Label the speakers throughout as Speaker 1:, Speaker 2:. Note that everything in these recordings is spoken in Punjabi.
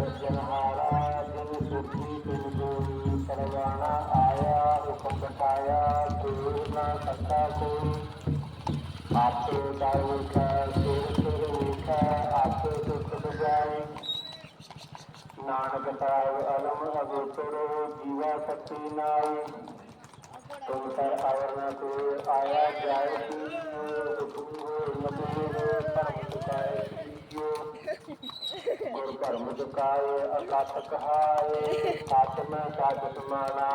Speaker 1: ਸੱਜਣ ਹਾਰਾ ਦਿਨ ਸੁਖੀ ਤਿਨ ਜੋਈ ਸਰਵਾਣਾ ਆਇਆ ਹੁਕਮ ਬਤਾਇਆ ਤੂਰ ਨਾ ਸਕਾ ਕੋਈ ਆਪੇ ਦਾਉ ਕਾ ਸਿਰ ਸਿਰ ਨੀਕਾ ਆਪੇ ਸੁਖ ਬਜਾਈ ਨਾਨਕ ਤਾਇ ਅਲਮ ਅਗੋਚਰ ਜੀਵਾ ਸਤੀ ਨਾਈ ਤੁਮ ਕਰ ਆਵਰਨਾ ਕੋ ਆਇਆ ਜਾਏ ਗੁਰ ਧਰਮ ਚੁਕਾਏ ਅਕਥ ਕਹਾਏ ਆਤਮ ਸਾਧ ਸਮਾਨਾ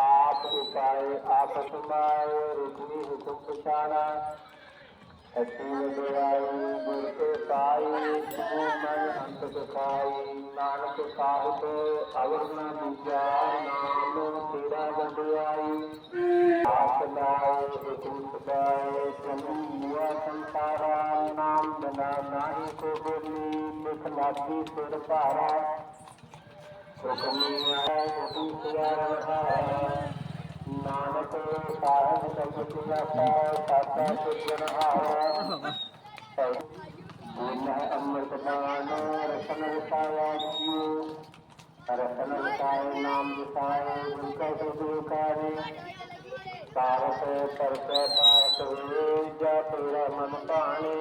Speaker 1: ਆਪ ਉਪਾਏ ਆਪ ਸਮਾਏ ਰੁਕਮੀ ਹੁਕਮ ਪਛਾਣਾ ਸਤੀ ਵਿਦਿਆਈ ਗੁਰ ਕੇ ਪਾਈ ਤੂੰ ਮਨ ਅੰਤ ਸੁਖਾਈ ਨਾਨਕ ਸਾਹਿਬ ਅਵਰ ਨ ਦੂਜਾ ਨਾਮ ਤੇਰਾ ਵਡਿਆਈ ਆਪ ਹੁਕਮ ਸਦਾਏ ਜਨਮਿਆ ਸੰਸਾਰਾ ਨਾਮ ਬਨਾ ਨਾਹੀ ਕੋ ਬੋਲੀ ਲਿਖ ਲਾਗੀ ਸਿਰ ਭਾਰਾ ਹੁਕਮਿਆ ਹੁਕਮ ਸਿਆਰਾ ਨਾਨਕ ਸਾਹਿਬ ਸਬਦ ਜਾਤਾ ਸਾਤਾ ਸੁਜਨ ਹਾਰਾ। ਮੈਂ ਅੰਮ੍ਰਿਤ ਬਾਣ ਰਤਨ ਰਸਾਇਆ ਜੀਉ ਰਤਨ ਰਸਾਇਆ ਨਾਮ ਜਸਾਇਆ ਗੁਰ ਕਾ ਸਤਿ ਕਾਰੇ ਸਾਰਸ ਪਰਸੈ ਪਾਰਸ ਹੋਏ ਜਾ ਤੇਰਾ ਮਨ ਭਾਣੇ।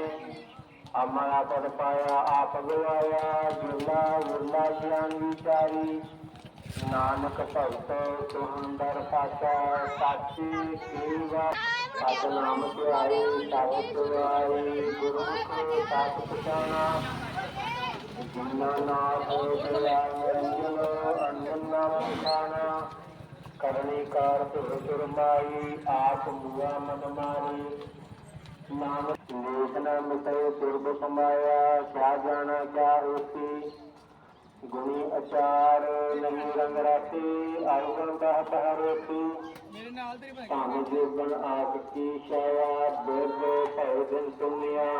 Speaker 1: ਅਮਰਾ ਪਦ ਪਾਇਆ ਆਪ ਗਵਾਇਆ ਜੁਲਾ ਜੁਲਾ ਗਿਆਨ ਵਿਚਾਰੀ। ਨਾਨਕ ਭਗਤ ਸੁੰਦਰ ਸਾਚਾ ਸਾਚੀ ਸਤ ਨਾਮ ਧਿਆਏ ਸਤ ਧਿਆਏ ਗੁਰੂ ਕੋ ਸਤ ਪਛਾਣਾ ਜਿਨਾ ਨਾਮ ਹੋਇਆ ਰੰਜਨ ਅੰਜਨ ਨਾਮ ਖਾਣਾ ਕਰਨੀ ਕਾਰ ਧੁਰ ਧੁਰ ਮਾਈ ਆਪ ਮੂਆ ਮਨ ਮਾਰੀ। ਅਚਾਰ ਨਹੀਂ ਰੰਗ ਰਾਤੀ ਅਰਗਣ ਦਾ ਪਹਰਤੀ ਮੇਰੇ ਨਾਲ ਤੇਰੀ ਭਾਈ ਭਾਵੇਂ ਜੀਵਨ ਆਪ ਕੀ ਛਾਇਆ ਬੇਬੇ ਭੈ ਦਿਨ ਸੁਨਿਆ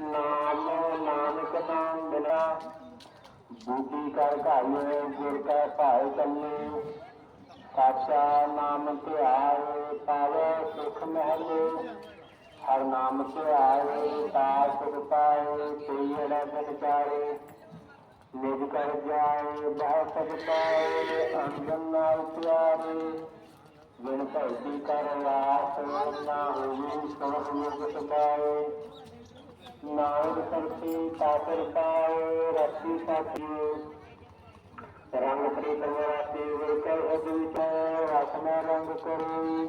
Speaker 1: ਨਾਮ ਨਾਨਕ ਨਾਮ ਬਿਨਾ ਬੂਟੀ ਕਰ ਘਾਇ ਗੁਰ ਕਾ ਭਾਇ ਕੰਨੇ ਸਾਚਾ ਨਾਮ ਧਿਆਏ ਪਾਵੇ ਸੁਖ ਮਹਿਲੇ। ਹਰ ਨਾਮ ਧਿਆਏ ਤਾ ਸੁਖ ਪਾਏ ਤੇਰਾ ਦਿਨ ਚਾਰੇ। ਨਿਜ ਕਰ ਜਾਏ, ਬਹੁ ਸਭ ਪਾਏ ਨਾਲ ਪਿਆਰੇ। ਵਿਣ ਭਗਤੀ ਕਰ ਰਾਸ ਨਾ ਹੋਈ ਸੁਖ ਮੁਖ ਸਪਾਏ ਨਾਇਰ ਸਰਤੀ ਕਾਤਰ ਪਾਏ ਰਤੀ ਸਾਥੀ ਰੰਗ ਪ੍ਰੀਤਮ ਰਾਤੀ ਵਿਰ ਕਰ ਹਦ ਰਸਨਾ ਰੰਗ ਕਰੀ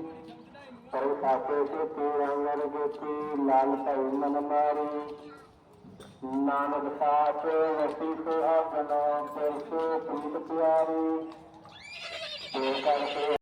Speaker 1: ਪਰ ਸਾਥੇ ਤੇ ਤੀ ਰੰਗ ਰਗਤੀ ਲਾਲ ਭਈ ਮਨ ਮਾਰੀ। ਨਾਨਕ ਸਾਚ ਵਸੀ ਸੁਹਾਗਨ ਪਰਸੋ ਪ੍ਰੀਤ ਪਿਆਰੀ। ਤੇ ਕਰ